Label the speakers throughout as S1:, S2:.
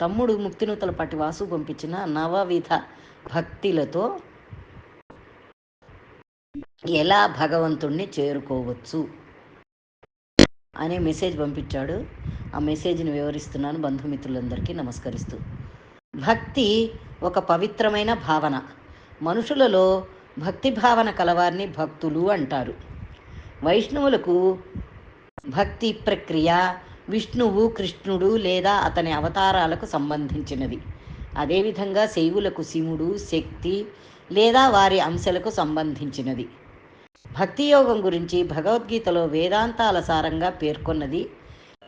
S1: తమ్ముడు ముక్తినూతలపాటి వాసు పంపించిన నవవిధ భక్తిలతో ఎలా భగవంతుణ్ణి చేరుకోవచ్చు అనే మెసేజ్ పంపించాడు. ఆ మెసేజ్ని వివరిస్తున్నాను బంధుమిత్రులందరికీ నమస్కరిస్తూ. భక్తి ఒక పవిత్రమైన భావన. మనుషులలో భక్తి భావన కలవారిని భక్తులు అంటారు. వైష్ణవులకు భక్తి ప్రక్రియ విష్ణువు కృష్ణుడు లేదా అతని అవతారాలకు సంబంధించినది. అదేవిధంగా శైవులకు శివుడు శక్తి లేదా వారి అంశలకు సంబంధించినది. భక్తి యోగం గురించి భగవద్గీతలో వేదాంతాల సారంగా పేర్కొన్నది.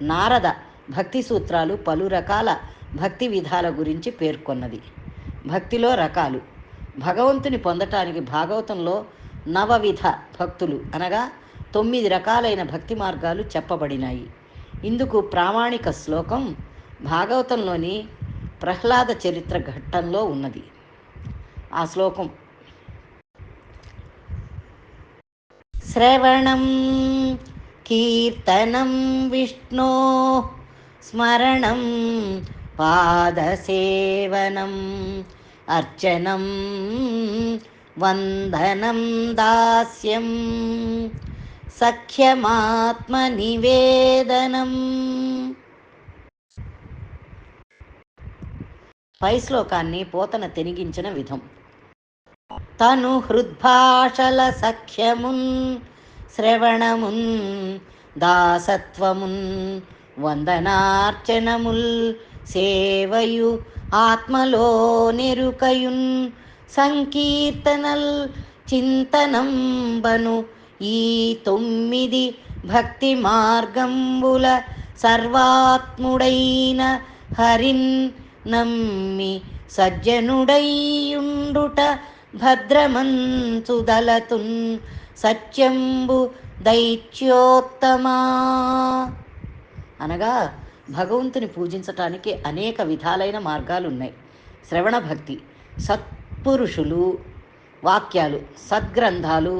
S1: నారద భక్తి సూత్రాలు పలు రకాల భక్తి విధాల గురించి పేర్కొన్నది. భక్తిలో రకాలు. భగవంతుని పొందటానికి భాగవతంలో నవవిధ భక్తులు అనగా తొమ్మిది రకాలైన భక్తి మార్గాలు చెప్పబడినాయి. ఇందుకు ప్రామాణిక శ్లోకం భాగవతంలోని ప్రహ్లాద చరిత్ర ఘట్టంలో ఉన్నది. ఆ శ్లోకం శ్రవణం కీర్తనం విష్ణో స్మరణం పాదసేవనం అర్చనం వందనం దాస్యం. సఖ్యమాత్మనివేదనం. పై శ్లోకాన్ని పోతన తెనిగించిన విధం. తను హృద్భాషల సఖ్యమున్ శ్రవణమున్ దాసత్వమున్ వందనార్చనముల్ సేవయు ఆత్మలో నెరుకయున్ సంకీర్తనల్ చింతనంబను ఈ తొమ్మిది భక్తి మార్గంబుల సర్వాత్ముడైన హరిన్ నమ్మి సజ్జనుడైయుండుట భద్రమంచుదలతున్ సత్యంబు దైత్యోత్తమా. అనగా భగవంతుని పూజించటానికి అనేక విధాలైన మార్గాలు ఉన్నాయి శ్రవణ భక్తి సత్పురుషులు వాక్యాలు సద్గ్రంథాలు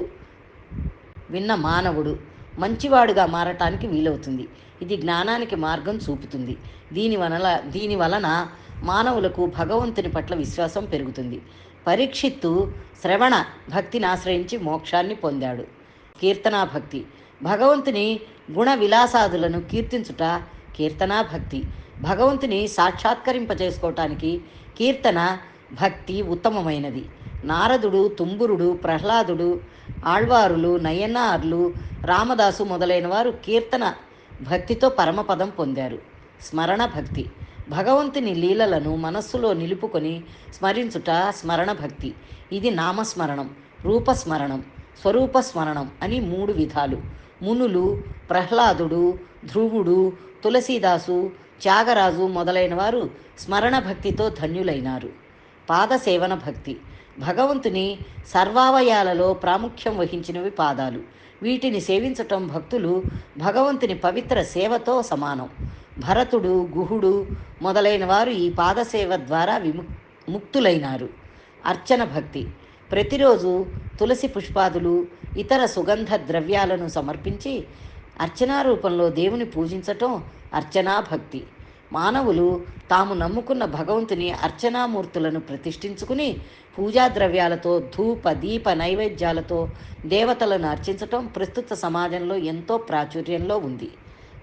S1: విన్న మానవుడు మంచివాడుగా మారటానికి వీలవుతుంది. ఇది జ్ఞానానికి మార్గం చూపుతుంది. దీని వలన దీని వలన మానవులకు భగవంతుని పట్ల విశ్వాసం పెరుగుతుంది. పరీక్షిత్తు శ్రవణ భక్తిని ఆశ్రయించి మోక్షాన్ని పొందాడు. కీర్తనా భక్తి. భగవంతుని గుణ విలాసాదులను కీర్తించుట కీర్తనా భక్తి. భగవంతుని సాక్షాత్కరింపజేసుకోవటానికి కీర్తన భక్తి ఉత్తమమైనది. నారదుడు తుంబురుడు ప్రహ్లాదుడు ఆళ్వారులు నయనార్లు రామదాసు మొదలైన వారు కీర్తన భక్తితో పరమపదం పొందారు. స్మరణ భక్తి. భగవంతుని లీలలను మనస్సులో నిలుపుకొని స్మరించుట స్మరణ భక్తి. ఇది నామస్మరణం రూపస్మరణం స్వరూప స్మరణం అని మూడు విధాలు. మునులు ప్రహ్లాదుడు ధ్రువుడు తులసీదాసు త్యాగరాజు మొదలైన వారు స్మరణ భక్తితో ధన్యులైనారు. పాదసేవన భక్తి. భగవంతుని సర్వావయాలలో ప్రాముఖ్యం వహించినవి పాదాలు. వీటిని సేవించటం భక్తులు భగవంతుని పవిత్ర సేవతో సమానం. భరతుడు గుహుడు మొదలైన వారు ఈ పాదసేవ ద్వారా విము ముక్తులైనారు. అర్చన భక్తి. ప్రతిరోజు తులసి పుష్పాదులు ఇతర సుగంధ ద్రవ్యాలను సమర్పించి అర్చనా రూపంలో దేవుని పూజించటం అర్చనా భక్తి. మానవులు తాము నమ్ముకున్న భగవంతుని అర్చనామూర్తులను ప్రతిష్ఠించుకుని పూజా ద్రవ్యాలతో ధూప దీప నైవేద్యాలతో దేవతలను అర్చించటం ప్రస్తుత సమాజంలో ఎంతో ప్రాచుర్యంలో ఉంది.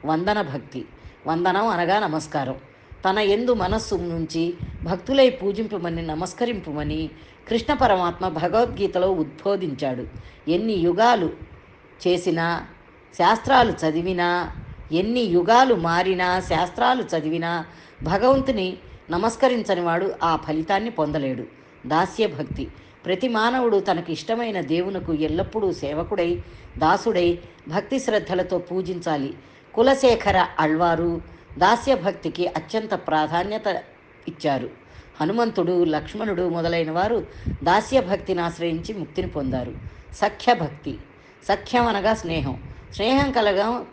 S1: వందన భక్తి. వందనం అనగా నమస్కారం. తన ఎందు మనస్సు నుంచి భక్తులై పూజింపమని నమస్కరింపుమని కృష్ణ పరమాత్మ భగవద్గీతలో ఉద్బోధించాడు. ఎన్ని యుగాలు చేసినా శాస్త్రాలు చదివినా ఎన్ని యుగాలు మారినా శాస్త్రాలు చదివినా భగవంతుని నమస్కరించని వాడు ఆ ఫలితాన్ని పొందలేడు. దాస్య భక్తి. ప్రతి మానవుడు తనకు ఇష్టమైన దేవునకు ఎల్లప్పుడూ సేవకుడై దాసుడై భక్తి శ్రద్ధలతో పూజించాలి. కులశేఖర అళ్వారు దాస్య భక్తికి అత్యంత ప్రాధాన్యత ఇచ్చారు. హనుమంతుడు లక్ష్మణుడు మొదలైన వారు దాస్య భక్తిని ఆశ్రయించి ముక్తిని పొందారు. సఖ్య భక్తి. సఖ్యం అనగా స్నేహం. స్నేహం కలగ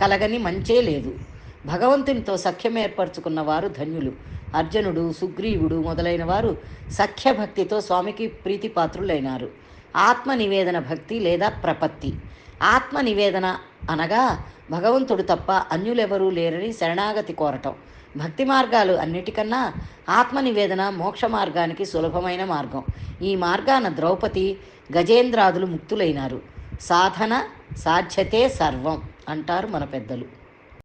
S1: కలగని మంచే లేదు. భగవంతునితో సఖ్యం ఏర్పరచుకున్న వారు ధన్యులు. అర్జునుడు సుగ్రీవుడు మొదలైన వారు సఖ్య భక్తితో స్వామికి ప్రీతిపాత్రులైనారు. ఆత్మ నివేదన భక్తి లేదా ప్రపత్తి. ఆత్మ నివేదన అనగా భగవంతుడు తప్ప అన్యులెవరూ లేరని శరణాగతి కోరటం. భక్తి మార్గాలు అన్నిటికన్నా ఆత్మ నివేదన మోక్ష మార్గానికి సులభమైన మార్గం. ఈ మార్గాన ద్రౌపది గజేంద్రాదులు ముక్తులైనారు. సాధన సాధ్యతే సర్వం. అంటారు మన పెద్దలు.